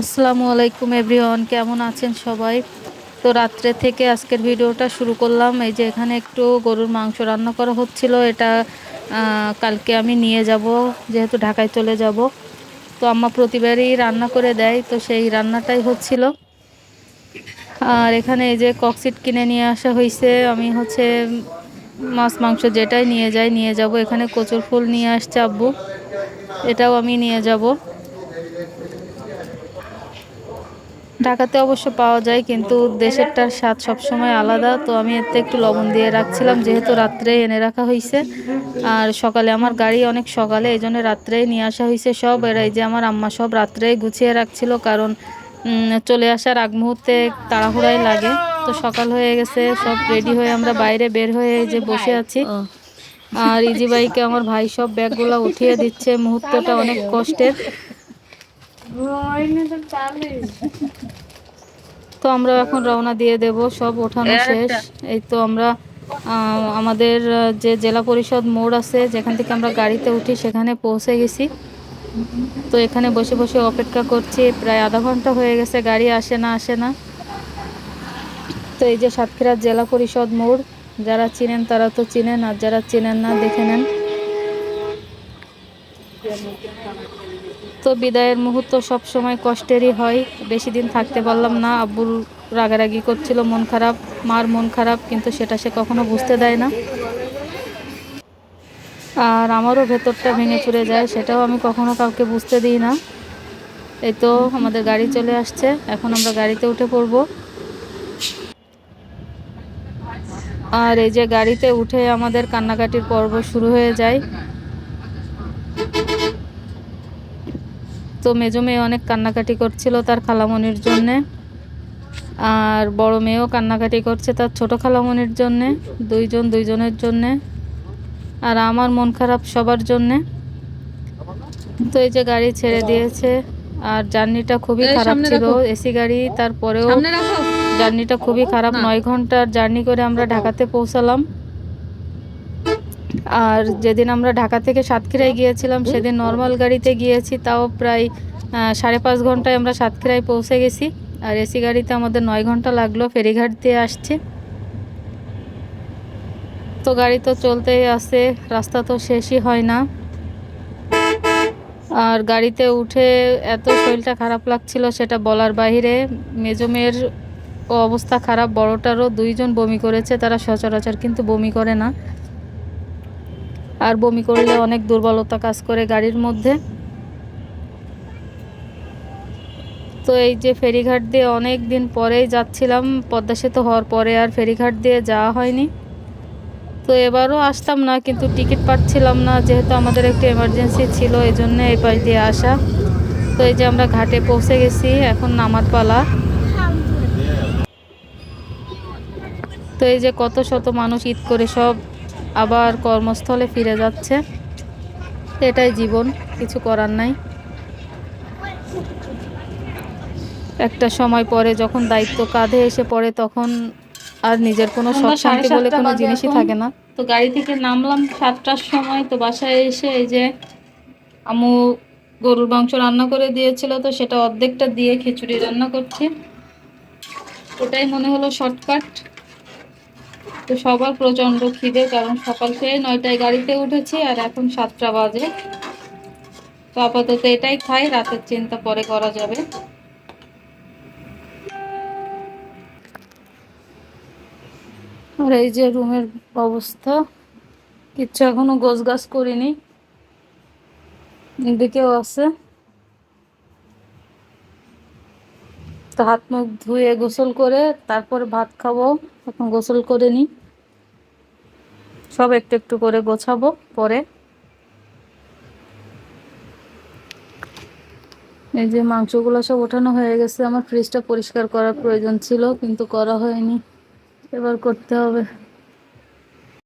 আসসালামু আলাইকুম এভরিওয়ান, কেমন আছেন সবাই? তো রাত্রে থেকে আজকের ভিডিওটা শুরু করলাম। এই যে এখানে একটু গরুর মাংস রান্না করা হচ্ছিল, এটা কালকে আমি নিয়ে যাব, যেহেতু ঢাকায় চলে যাব। তো আম্মা প্রতিবারই রান্না করে দেয়, তো সেই রান্নাটাই হচ্ছিল। আর এখানে এই যে ককসিট কিনে নিয়ে আসা হয়েছে আমি হচ্ছে মাছ, মাংস যেটাই নিয়ে যাই, নিয়ে যাব। এখানে কচুর ফুল নিয়ে আসছে আব্বু, এটাও আমি নিয়ে যাব। ঢাকাতে অবশ্য পাওয়া যায় কিন্তু দেশেরটার স্বাদ সবসময় আলাদা। তো আমি এতে একটু লবণ দিয়ে রাখছিলাম যেহেতু রাত্রে এনে রাখা হয়েছে আর সকালে আমার গাড়ি অনেক সকালে এই জন্য রাত্রেই নিয়ে আসা হয়েছে সব। এরাই যে আমার আম্মা সব রাত্রেই গুছিয়ে রাখছিল কারণ চলে আসার আগ মুহূর্তে তাড়াহুড়াই লাগে। তো সকাল হয়ে গেছে সব রেডি হয়ে আমরা বাইরে বের হয়ে যে বসে আছি। আর ইজি বাইকে আমার ভাই সব ব্যাগগুলো উঠিয়ে দিচ্ছে মুহূর্তটা অনেক কষ্টের। তো আমরা এখন রওনা দিয়ে দেব সব ওঠানো শেষ। এই তো আমরা আমাদের যে জেলা পরিষদ মোড় আছে যেখান থেকে আমরা গাড়িতে উঠি সেখানে পৌঁছে গেছি। তো এখানে বসে বসে অপেক্ষা করছি প্রায় আধা ঘণ্টা হয়ে গেছে গাড়ি আসে না আসে না। তো এই যে সাতক্ষীরা জেলা পরিষদ মোড় যারা চিনেন তারা তো চিনেন আর যারা চিনেন না দেখে নেন। তো বিদায়ের মুহূর্ত সব সময় কষ্টেরই হয়। বেশি দিন থাকতে পারলাম না। আব্বুর রাগারাগি করছিল, মন খারাপ, মার মন খারাপ, কিন্তু সেটা সে কখনো বুঝতে দেয় না। আর আমারও ভেতরটা ভেঙে চুরে যায়, সেটাও আমি কখনো কাউকে বুঝতে দিই না। এই তো আমাদের গাড়ি চলে আসছে। এখন আমরা গাড়িতে উঠে পড়ব। আর এই যে গাড়িতে উঠে আমাদের কান্নাকাটির পর্ব শুরু হয়ে যায়। তো মেজো মেয়ে অনেক কান্নাকাটি করছিল তার খালামনির জন্যে। আর বড় মেয়েও কান্নাকাটি করছে তার ছোট খালামনির জন্যে দুইজন দুইজনের জন্যে। আর আমার মন খারাপ সবার জন্যে। তো এই যে গাড়ি ছেড়ে দিয়েছে আর জার্নিটা খুবই খারাপ ছিল এসি গাড়ি তারপরেও জার্নিটা খুবই খারাপ। নয় ঘণ্টার জার্নি করে আমরা ঢাকাতে পৌঁছালাম। আর যেদিন আমরা ঢাকা থেকে সাতক্ষীরায় গিয়েছিলাম সেদিন নর্মাল গাড়িতে গিয়েছি তাও প্রায় সাড়ে পাঁচ ঘন্টায় আমরা সাতক্ষীরায় পৌঁছে গেছি। আর এসি গাড়িতে আমাদের নয় ঘণ্টা লাগল ফেরিঘাট দিয়ে আসছে। তো গাড়ি তো চলতেই আছে রাস্তা তো শেষই হয় না। আর গাড়িতে উঠে এত শরীরটা খারাপ লাগছিল সেটা বলার বাহিরে মেজমের অবস্থা খারাপ বড়টারও দুইজন বমি করেছে তারা সচরাচর কিন্তু বমি করে না। আর বমি করলে অনেক দুর্বলতা কাজ করে গাড়ির মধ্যে। তো এই যে ফেরিঘাট দিয়ে অনেক দিন পরেই যাচ্ছিলাম, পদ্মা সেতু হওয়ার পরে আর ফেরিঘাট দিয়ে যাওয়া হয়নি। তো এবারও আসতাম না, কিন্তু টিকিট পাচ্ছিলাম না, যেহেতু আমাদের একটু এমার্জেন্সি ছিল এই জন্য এই পাশ দিয়ে আসা। তো এই যে আমরা ঘাটে পৌঁছে গেছি, এখন নামার পালা। তো এই যে কত শত মানুষ ঈদ করে সব আবার কর্মস্থলে ফিরে যাচ্ছে। এটাই জীবন কিছু করার নাই। একটা সময় পরে যখন দায়িত্ব কাঁধে এসে পড়ে তখন আর নিজের কোনো সব শান্তি বলে কোনো জিনিসই থাকে না। তো গাড়ি থেকে নামলাম সাতটার সময় তো বাসায় এসে এই যে আমু গরুর মাংস রান্না করে দিয়েছিল তো সেটা অর্ধেকটা দিয়ে খিচুড়ি রান্না করছি। ওটাই মনে হলো শর্টকাট। তো সবার প্রচণ্ড খিদে, কারণ সকাল থেকে নয়টায় গাড়িতে উঠেছি আর এখন সাতটা বাজে। তো আপাতত এটাই খাই, রাতের চিন্তা পরে করা যাবে। আর এই যে রুমের অবস্থা, কিচ্ছু এখনও গোছ গাছ করিনি। এদিকেও আছে। তো হাত মুখ ধুয়ে গোসল করে, তারপরে ভাত খাব, এখন গোসল করে নিই। সব একটু একটু করে গোছাবো পরে। এই যে মাংসগুলো সব ওঠানো হয়ে গেছে, আমার ফ্রিজটা পরিষ্কার করার প্রয়োজন ছিল, কিন্তু করা হয়নি। এবার করতে হবে।